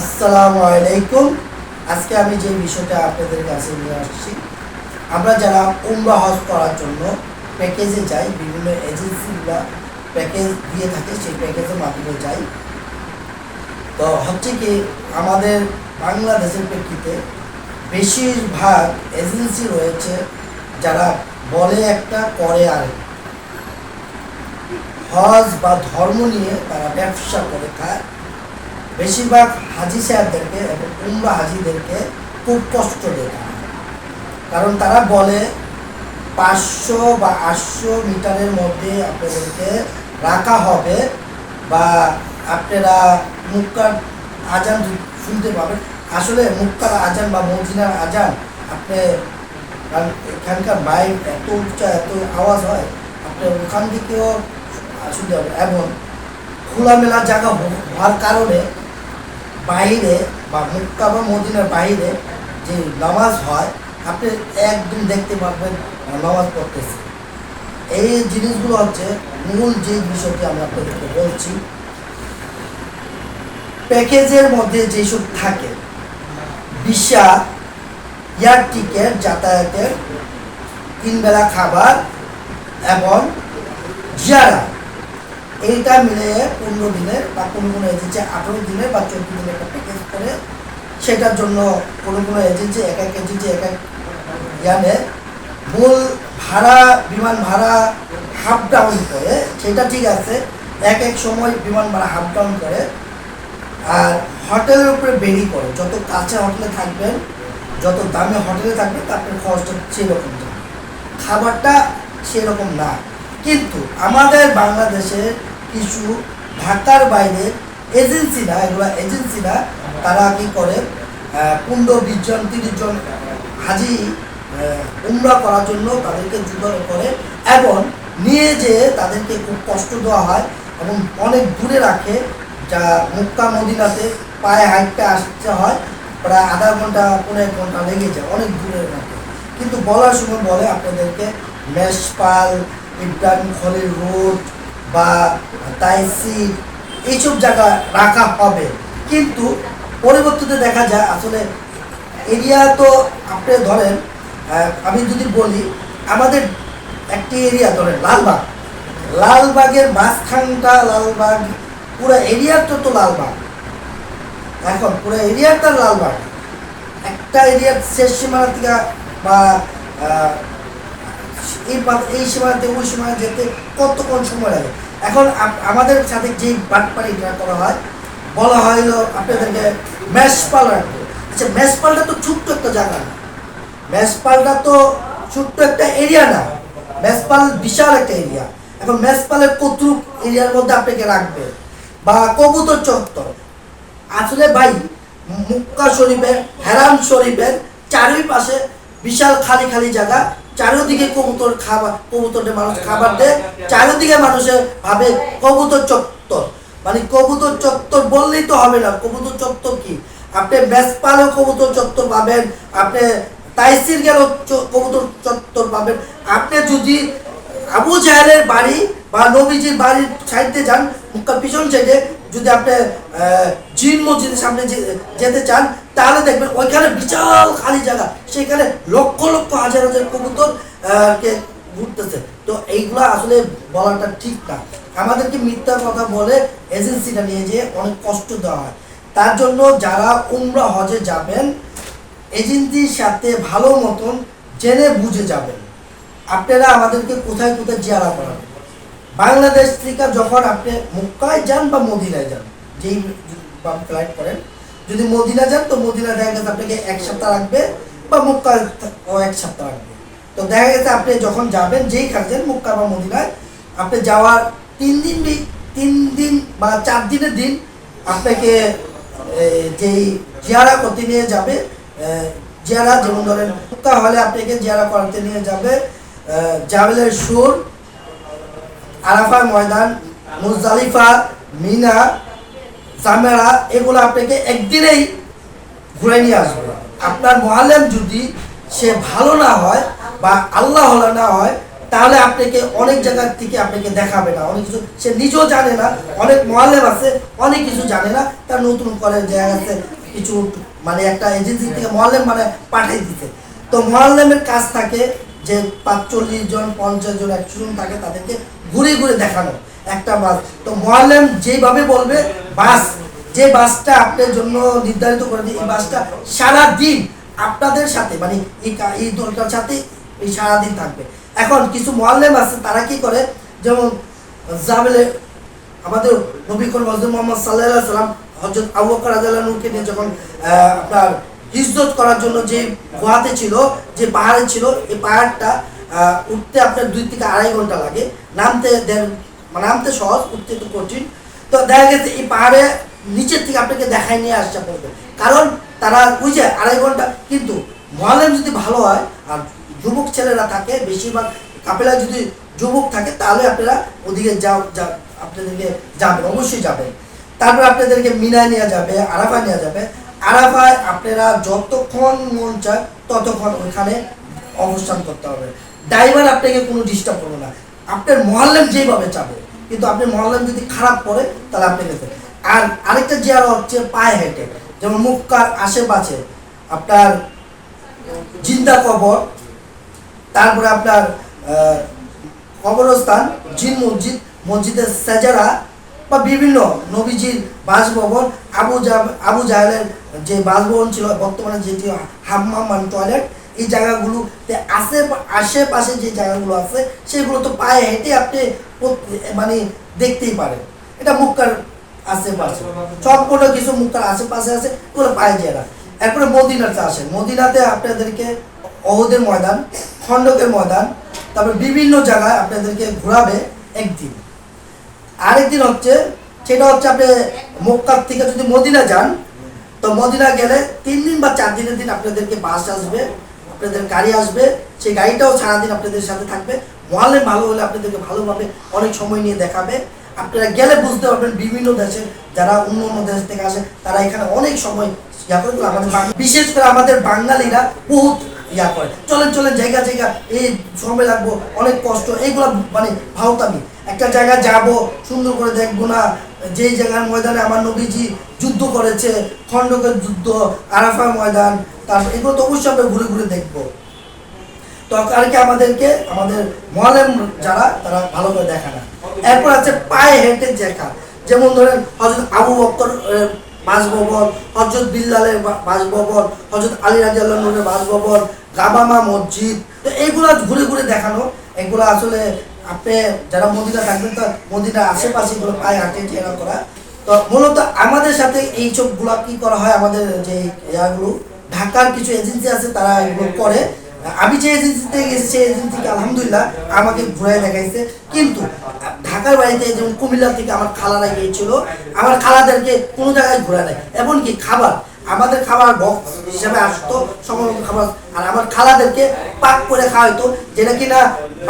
আসসালামু আলাইকুম। আজকে আমি যে বিষয়টা আপনাদের কাছে নিয়ে আসছি, আমরা যারা উমরা হজ করার জন্য প্যাকেজে যাই, বিভিন্ন এজেন্সিগুলো প্যাকেজ দিয়ে থাকে, সেই প্যাকেজের মাধ্যমে যাই। তো হচ্ছে কি, আমাদের বাংলাদেশের প্রেক্ষিতে বেশিরভাগ এজেন্সি রয়েছে যারা বলে একটা, করে আর হজ বা ধর্ম নিয়ে তারা ব্যবসা করে খায় বেশিরভাগ হাজি সাহেবদেরকে এবং উমরা হাজিদেরকে খুব কষ্ট তারা। কারণ তারা বলে, পাঁচশো বা আটশো মিটারের মধ্যে আপনাদেরকে রাখা হবে বা আপনারা মুক্কার আজান শুনতে পাবেন, আসলে মুক্কার আজান বা মদিনার আজান আপনি কারণ এখানকার মাইক এত উচ্চা, এত আওয়াজ হয় আপনি ওখান থেকেও শুনতে পাবেন এবং খোলামেলা জায়গা হওয়ার কারণে বাইরে বা মুক্কা বা মদিনার বাইরে যে নামাজ হয়, আপনি একদম দেখতে পারবেন নামাজ পড়তেছে এই জিনিসগুলো হচ্ছে মূল যে বিষয়টি আমি আপনাদেরকে বলছি। প্যাকেজের মধ্যে যেসব থাকে ভিসা এয়ার টিকেট, যাতায়াতের তিন বেলা খাবার এবং জিয়ারা এইটা মিলে পনেরো দিনের বা কোনো কোনো এজেন্সি আঠেরো দিনের বা চোদ্দ দিনের একটা প্যাকেজ করে, সেটার জন্য কোনো কোনো এজেন্সি এক এক এজেন্সি এক এক ইয়ানে মূল ভাড়া, বিমান ভাড়া হাফ ডাউন করে, সেটা ঠিক আছে, এক এক সময় বিমান ভাড়া হাফ ডাউন করে, আর হোটেলের উপরে বেরি করে, যত কাছে হোটেলে থাকবেন, যত দামে হোটেলে থাকবেন আপনার খরচটা সেরকম খাবারটা সেরকম না। কিন্তু আমাদের বাংলাদেশের কিছু ঢাকার বাইরে এজেন্সিরা, এগুলো এজেন্সিরা, তারা কি করে পনেরো, বিশ জন, তিরিশ জন হাজি উমরা করার জন্য তাদেরকে জোগাড় করে এবং নিয়ে যেয়ে তাদেরকে খুব কষ্ট দেওয়া হয় এবং অনেক দূরে রাখে, যা মুক্কা, মদিনাতে পায়ে হাইটটা আসতে হয়, প্রায় আধা ঘণ্টা, পনেরো এক ঘণ্টা লেগে যায়, অনেক দূরে রাখে কিন্তু বলার সময় বলে আপনাদেরকে মেশপাল ইব্রাহিম খলিল রোড বা তাইসি, এইসব জায়গা রাখা হবে। কিন্তু পরিবর্তিতে দেখা যায়, আসলে এরিয়া তো আপনি ধরেন আমি যদি বলি, আমাদের একটি এরিয়া ধরেন, লালবাগ। লালবাগের মাঝখানটা লালবাগ, পুরো এরিয়াটা তো তো লালবাগ। এখন পুরো এরিয়াটা লালবাগ। একটা এরিয়ার শেষ সীমানা থেকে বা এই এই সীমানা থেকে ওই সীমানা যেতে কতক্ষণ সময় লাগে? এখন আমাদের সাথে যে বাটপাড়িটা করা হয়, বলা হলো আপনাদেরকে ম্যাশপাল রাখবে আচ্ছা ম্যাশপালটা তো ছোট্ট একটা জায়গা না। ম্যাশপালটা তো ছোট্ট একটা এরিয়া না। ম্যাশপাল বিশাল একটা এরিয়া এখন ম্যাশপালের কতটুক এরিয়ার মধ্যে আপনাকে রাখবে? বা কবুতর চত্বর। আসলে ভাই, মুক্কা শরীফের, হেরাম শরীফের চারিপাশে বিশাল খালি খালি জায়গা। চারিদিকে কবুতর খাবার কবুতরের মানুষ খাবার দেয়, চারিদিকে মানুষের ভাবে কবুতর চত্বর। মানে কবুতর চত্বর বললেই তো হবে না, কবুতর চত্বর কি? আপনি বেসপালেও কবুতর চত্বর পাবেন, আপনি তাইসির গেল কবুতর চত্বর পাবেন। আপনি যদি আবু জাহেলের বাড়ি বা নবীজির বাড়ির সাইডে যান মুক্কার পিছন সাইডে, যদি আপনি জিন মসজিদের সামনে যেতে চান, তাহলে দেখবেন ওইখানে বিশাল খালি জায়গা। সেখানে লক্ষ লক্ষ হাজার হাজার কবুতর কে ঘুরতেছে। তো এইগুলা আসলে বলাটা ঠিক না। আমাদেরকে মিথ্যা কথা বলে এজেন্সিটা নিয়ে যেয়ে অনেক কষ্ট দেওয়া হয়। তার জন্য যারা উমরা হজে যাবেন, এজেন্সির সাথে ভালো মতন জেনে বুঝে যাবেন। আপনারা আমাদেরকে কোথায় কোথায় জিয়ারা করাবেন? বাংলাদেশ থেকে যখন আপনি মুক্কায় যান বা মদিনায় যান, যেই ফ্লাইট করেন, যদি মদিনা যান, তো মদিনা দেখা আপনাকে এক সপ্তাহ রাখবে বা মুক্কায় এক সপ্তাহ রাখবে তো দেখা গেছে আপনি যখন যাবেন, যেই যান মুক্কা বা মদিনায়, আপনি যাওয়ার তিন দিন তিন দিন বা চার দিনের দিন আপনাকে যেই জিয়ারা করতে নিয়ে যাবে জিয়ারা, যেমন ধরেন মুক্কা হলে আপনাকে জিয়ারা করতে নিয়ে যাবে জাবেলের সুর আরাফা ময়দান মুজালিফা মিনা, জামেরা, এগুলো আপনাকে একদিনেই ঘুরে নিয়ে আসবে। আপনার মহালেম যদি সে ভালো না হয় বা আল্লাহ না হয়, তাহলে আপনাকে অনেক জায়গার থেকে আপনাকে দেখাবে না। অনেক কিছু সে নিজেও জানে না, অনেক মহালেম আছে, অনেক কিছু জানে না, তার নতুন করে জায়গা আছে কিছু মানে একটা এজেন্সি থেকে মহালেম মানে পাঠিয়ে দিতে তো মহালেমের কাজ থাকে যে পাঁচচল্লিশ জন, পঞ্চাশ জন, একশো জন থাকে তাদেরকে ঘুরে ঘুরে দেখানো একটা বাস। তো মহালেম যেভাবে বলবে, বাস, যে বাসটা আপনার জন্য নির্ধারিত করে দিয়ে এই বাসটা সারা দিন আপনাদের সাথে মানে এই দলটার সাথে এই সারাদিন থাকবে। এখন কিছু মোয়াল্লেম আছে, তারা কি করে? যেমন জাবেলে আমাদের নবী করিম হজরত মোহাম্মদ সাল্লাহ সাল্লাম হজরত আবু বকর নিয়ে যখন আপনার হিজরত করার জন্য যে গুহাতে ছিল, যে পাহাড়ে ছিল, এই পাহাড়টা উঠতে আপনার দুই থেকে আড়াই ঘণ্টা লাগে। নামতে দেড় মানে নামতে সহজ, উঠতে একটু কঠিন। তো দেখা গেছে এই পাহাড়ে নিচের থেকে আপনাকে দেখায় নিয়ে আসছে পড়বে কারণ তারা ওই যে আড়াই ঘণ্টা, কিন্তু মহালেম যদি ভালো হয়, আর যুবক ছেলেরা থাকে, বেশিরভাগ কাপেলা যদি যুবক থাকে, তাহলে আপনারা ওদিকে যাও, যা, আপনাদেরকে যাবেন, অবশ্যই যাবেন। তারপর আপনাদেরকে মিনায় নেওয়া যাবে, আরাফায় নেওয়া যাবে। আরাফায় আপনারা যতক্ষণ মন চায়, ততক্ষণ ওইখানে অবস্থান করতে হবে। ড্রাইভার আপনাকে কোনো ডিস্টার্ব করবে না। আপনার মহাল্লেম যেভাবে চাবে, কিন্তু আপনার মহাল্লেম যদি খারাপ পড়ে তাহলে আপনি গেছেন আর আরেকটা জিয়ারা হচ্ছে পায়ে হেঁটে। যেমন মুক্কার আশেপাশে আপনার জিন্দা কবর তারপরে আপনার কবরস্থান, জিন মসজিদ, মসজিদের সাজারা বা বিভিন্ন নবীজির বাসভবন, আবু জা আবু জাহেলের যে বাসভবন ছিল, বর্তমানে যেটি হাম্মাম টয়লেট এই জায়গাগুলোতে আশে আশেপাশে যে জায়গাগুলো আছে, সেগুলো তো পায়ে হেঁটে আপনি মানে দেখতেই পারেন। এটা মুক্কার আশেপাশে। সবগুলো কিছু মুক্তার আশেপাশে আছে ওগুলো পায়ে যায় না। এরপরে মদিনাতে আসে মদিনাতে আপনাদেরকে অহদের ময়দান। খণ্ডকের ময়দান তারপর বিভিন্ন জায়গায় আপনাদেরকে ঘোরাবে একদিন। আরেকদিন হচ্ছে, সেটা হচ্ছে আপনি মক্কার থেকে যদি মদিনা যান, তো মদিনা গেলে তিন দিন বা চার দিনের দিন আপনাদেরকে বাস আসবে, আপনাদের গাড়ি আসবে, সেই গাড়িটাও সারাদিন আপনাদের সাথে থাকবে। মহালে ভালো হলে আপনাদেরকে ভালোভাবে অনেক সময় নিয়ে দেখাবে। আপনারা গেলে বুঝতে পারবেন বিভিন্ন দেশে যারা অন্য অন্য দেশ থেকে আসে, তারা এখানে অনেক সময় বিশেষ করে আমাদের বাঙালিরা বহুত ইয়া করে। চলেন চলেন জায়গা জায়গা। এই সময় লাগবো অনেক কষ্ট। এইগুলো মানে ভাওতামি একটা জায়গা যাব সুন্দর করে দেখব না যেই জায়গার ময়দানে আমার নবীজি যুদ্ধ করেছে খণ্ডকের যুদ্ধ আরাফা ময়দান তারপর এগুলো তো অবশ্যই আমরা ঘুরে ঘুরে দেখব। তো আর কি আমাদেরকে আমাদের মহালেম যারা তারা ভালো করে দেখা না। এরপর আছে পায়ে হেঁটে দেখা। যেমন ধরেন হজরত আবু বক্কর আহ, বাসভবন হজরত বিল্লালের বাসভবন হজরত আলী রাজিয়াল্লাহের বাসভবন, গাবামা মসজিদ। তো এইগুলা ঘুরে ঘুরে দেখানো, এগুলো আসলে আপনি যারা মদিনা থাকবেন তো মদিনার আশেপাশে এগুলো পায়ে হাঁটে চেনা করা। তো মূলত আমাদের সাথে এই সবগুলা কি করা হয়, আমাদের যে ইয়াগুলো, ঢাকার কিছু এজেন্সি আছে তারা এগুলো করে। আমি যে এজেন্সিতে গেছি সেই এজেন্সিকে আলহামদুলিল্লাহ আমাকে ঘুরাই দেখাইছে। কিন্তু ঢাকার বাড়িতে যেমন কুমিল্লা থেকে আমার খালারা গিয়েছিল, আমার খালাদেরকে কোনো জায়গায় ঘুরে নেয় এমনকি খাবার, আমাদের খাবার বক্স হিসাবে আসতো সময় খাবার। আর আমার খালাদেরকে পাক করে খাওয়া হতো যেটা কিনা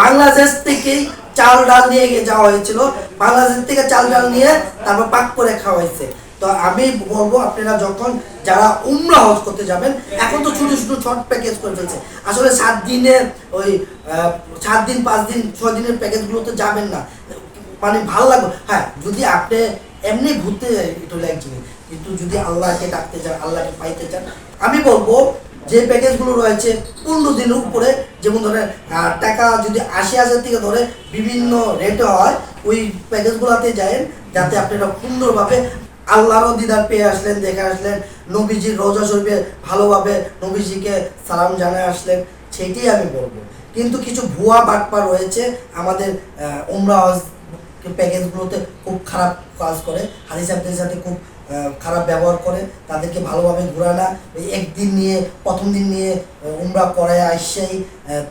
বাংলাদেশ থেকেই চাল ডাল নিয়ে যাওয়া হয়েছিল। বাংলাদেশ থেকে চাল ডাল নিয়ে তারপর পাক করে খাওয়া হয়েছে। তো আমি বলব আপনারা যখন যারা উমরা হজ করতে যাবেন, এখন তো ছোট ছোট শর্ট প্যাকেজ করে ফেলছে আসলে সাত দিনের ওই সাত দিন, পাঁচ দিন, ছয় দিনের প্যাকেজগুলো তো যাবেন না। মানে ভালো লাগবে। হ্যাঁ যদি আপনি এমনি ঘুরতে একটু এক জিনিস। কিন্তু যদি আল্লাহকে ডাকতে চান আল্লাহকে পাইতে চান আমি বলব যে প্যাকেজগুলো রয়েছে পনেরো দিনের উপরে, যেমন ধরে টাকা যদি আশি হাজার থেকে ধরে বিভিন্ন রেটে হয়, ওই প্যাকেজগুলোতে যায় যাতে আপনারা সুন্দরভাবে আল্লাহরও দিদার পেয়ে আসলেন, দেখে আসলেন। নবীজির রোজা শরীফে ভালোভাবে নবীজিকে সালাম জানায় আসলেন সেটাই আমি বলব। কিন্তু কিছু ভুয়া বাটপা রয়েছে, আমাদের উমরা প্যাকেজগুলোতে খুব খারাপ কাজ করে, হাদিস আব্দের সাথে খুব খারাপ ব্যবহার করে, তাদেরকে ভালোভাবে ঘোরায় না। ওই একদিন নিয়ে, প্রথম দিন নিয়ে উমরা করে আসছেই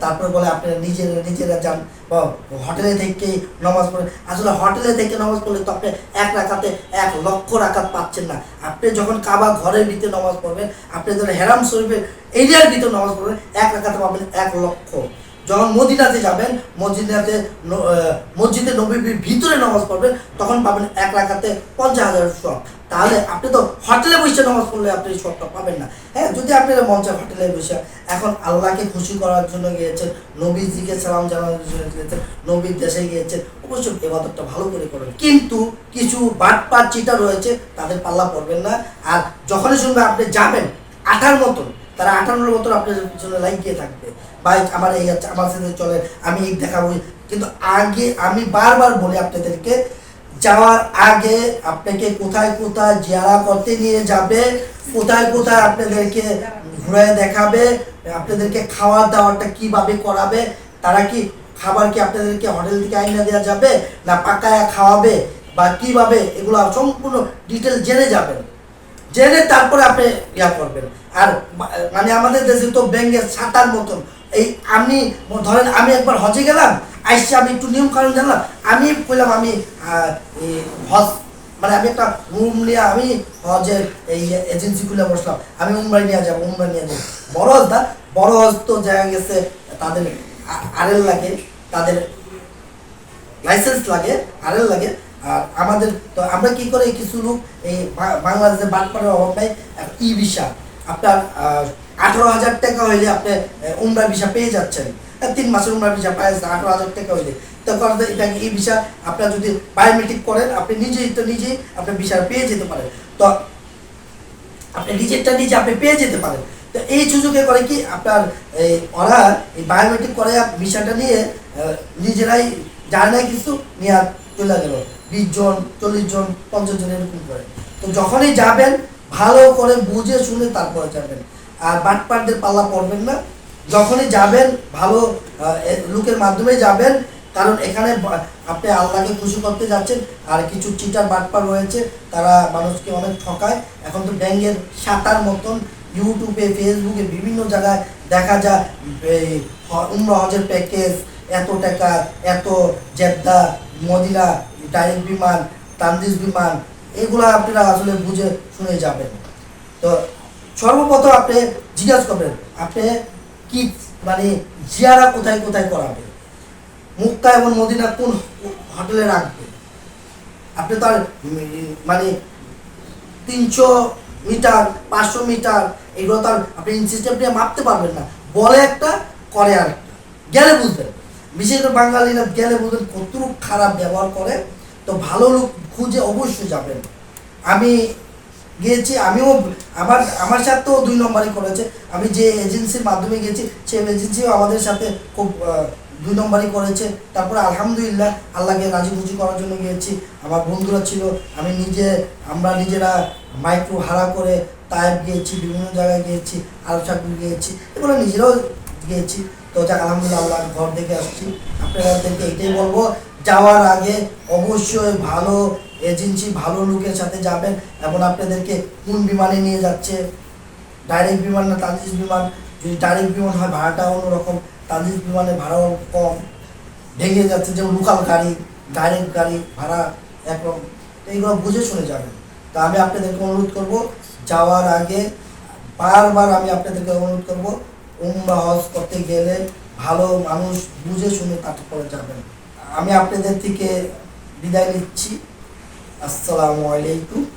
তারপরে বলে আপনারা নিজেরা নিজেরা যান। বা হোটেলে থেকে নামাজ পড়ে আসলে হোটেলে থেকে নামাজ পড়লে তো আপনি এক রাখাতে এক লক্ষ রাখাত পাচ্ছেন না। আপনি যখন কাবা ঘরের ভিতরে নামাজ পড়বেন, আপনি যখন হেরাম শরীফের এরিয়ার ভিতরে নামাজ পড়বেন, এক রাখাতে পাবেন এক লক্ষ। যখন মদিনাতে যাবেন ন- মসজিদে নবীর ভিতরে নামাজ পড়বেন, তখন পাবেন এক রাখাতে পঞ্চাশ হাজার সব তাহলে আপনি তো হোটেলে বসে নামাজ পড়লে আপনি সবটা পাবেন না। হ্যাঁ যদি আপনারা মন চায় হোটেলে বসে, এখন আল্লাহকে খুশি করার জন্য গিয়েছেন, নবীজিকে সালাম জানানোর জন্য গিয়েছেন, নবীর দেশে গিয়েছেন, অবশ্যই এবাদতটা ভালো করে করবেন। কিন্তু কিছু বাটপাট চিটা রয়েছে, তাদের পাল্লা পড়বেন না। আর যখনই শুনবে আপনি যাবেন, আঠার মতন, তারা আঠানোর মতন আপনার লাইক দিয়ে থাকবে। ভাই আমার এই আছে আমার সাথে চলে, আমি এই দেখাবো। কিন্তু আগে আমি বারবার বলি আপনাদেরকে, যাওয়ার আগে আপনাকে কোথায় কোথায় জিয়ারা করতে নিয়ে যাবে, কোথায় কোথায় আপনাদেরকে ঘুরে দেখাবে, আপনাদেরকে খাওয়া দাওয়াটা কীভাবে করাবে, তারা কি খাবার কি আপনাদেরকে হোটেল থেকে আইনা দেওয়া যাবে, না পাকায়া খাওয়াবে, বা কীভাবে এগুলো সম্পূর্ণ ডিটেল জেনে যাবেন। জেনে তারপরে আপনি ইয়া করবেন। আর মানে আমাদের দেশে তো ব্যাংকের ছাতার মতন এই আমি, ধরেন আমি একবার হজে গেলাম, আইসি আমি একটু নিয়ম কানুন জানলাম, আমি কইলাম আমি হজ মানে আমি একটা রুম নিয়ে আমি হজের এই এজেন্সি খুলে বসলাম, আমি উমরাই নিয়ে যাব, উমরা নিয়ে যাব। বড় হজ না, বড় হজ তো জায়গা গেছে, তাদের আরেল লাগে, তাদের লাইসেন্স লাগে, আরএল লাগে, আর আমাদের তো আমরা কি করে, কিছু লোক এই বাংলাদেশে বাটপাড়ের অভাব নাই ই ভিসা আপনার আঠারো হাজার টাকা হইলে আপনি উমরা ভিসা পেয়ে যাচ্ছেন। তিন মাসের উমরা ভিসা যাচ্ছেন আঠারো হাজার টাকা হইলে। তো কারণ এটা ই ভিসা আপনার যদি বায়োমেট্রিক করেন, আপনি নিজেই তো নিজেই আপনি ভিসা পেয়ে যেতে পারেন। তো আপনি নিজেরটা নিজে আপনি পেয়ে যেতে পারেন। তো এই সুযোগে করে কি আপনার এই ওরা এই বায়োমেট্রিক করে ভিসাটা নিয়ে নিজেরাই জানে না কিছু, নিয়ে চলে গেল। বিশ জন, চল্লিশ জন, পঞ্চাশ জন এরকম করে। তো যখনই যাবেন, ভালো করে বুঝে শুনে তারপরে যাবেন। আর বাটপাটদের পাল্লা পড়বেন না। যখনই যাবেন, ভালো লোকের মাধ্যমে যাবেন, কারণ এখানে আপনি আল্লাহকে খুশি করতে যাচ্ছেন, আর কিছু চিটার বাটপা রয়েছে, তারা মানুষকে অনেক ঠকায়। এখন তো ব্যাঙ্গের সাঁতার মতন, ইউটিউবে, ফেসবুকে বিভিন্ন জায়গায় দেখা যায় উমরা হজের প্যাকেজ, এত টাকা, এত জেদ্দা, মদিনা, ডাইরেক্ট বিমান তানদিস বিমান, এগুলো আপনারা আসলে বুঝে শুনে যাবেন। তো সর্বপ্রথম আপনি জিজ্ঞাসা করবেন, আপনি কি মানে জিয়ারা কোথায় কোথায় করাবে? মুক্তা এবং মদিনা কোন হোটেলে রাখবে? আপনি তার মানে তিনশো মিটার, পাঁচশো মিটার, এগুলো তার আপনি সিস্টেম নিয়ে মাপতে পারবেন না। বলে একটা, করে আর গেলে বুঝবেন। বিশেষ করে বাঙালিরা গেলে বুঝবেন কতটুকু খারাপ ব্যবহার করে। তো ভালো লোক খুঁজে অবশ্যই যাবেন। আমি গিয়েছি, আমিও আমার আমার সাথেও দুই নম্বরই করেছে আমি যে এজেন্সির মাধ্যমে গেছি সেই এজেন্সিও আমাদের সাথে খুব দুই নম্বরই করেছে তারপরে আলহামদুলিল্লাহ আল্লাহকে রাজি খুশি করার জন্য গিয়েছি। আমার বন্ধুরা ছিল, আমি নিজে, আমরা নিজেরা মাইক্রো ভাড়া করে তায়েব গিয়েছি, বিভিন্ন জায়গায় গিয়েছি আলোচনা গিয়েছি, এগুলো নিজেরাও গিয়েছি। তো যাক, আলহামদুলিল্লাহ আল্লাহ ঘর থেকে আসছি। আপনাদেরকে এটাই বলব, যাওয়ার আগে অবশ্যই ভালো এজেন্সি ভালো লোকের সাথে যাবেন এবং আপনাদেরকে কোন বিমানে নিয়ে যাচ্ছে? ডাইরেক্ট বিমান না তাজিস বিমান? যদি ডাইরেক্ট বিমান হয়, ভাড়াটা অন্যরকম। তাজিস বিমানের ভাড়াও কম। ভেঙে যাচ্ছে, যেমন লোকাল গাড়ি ডাইরেক্ট গাড়ি, ভাড়া একরকম। এইগুলো বুঝে শুনে যাবেন। তা আমি আপনাদেরকে অনুরোধ করব, যাওয়ার আগে বারবার আমি আপনাদেরকে অনুরোধ করব উমরা হজ করতে গেলে ভালো মানুষ বুঝে শুনে তারপরে যাবেন। আমি আপনাদের থেকে বিদায় নিচ্ছি। আসসালামু আলাইকুম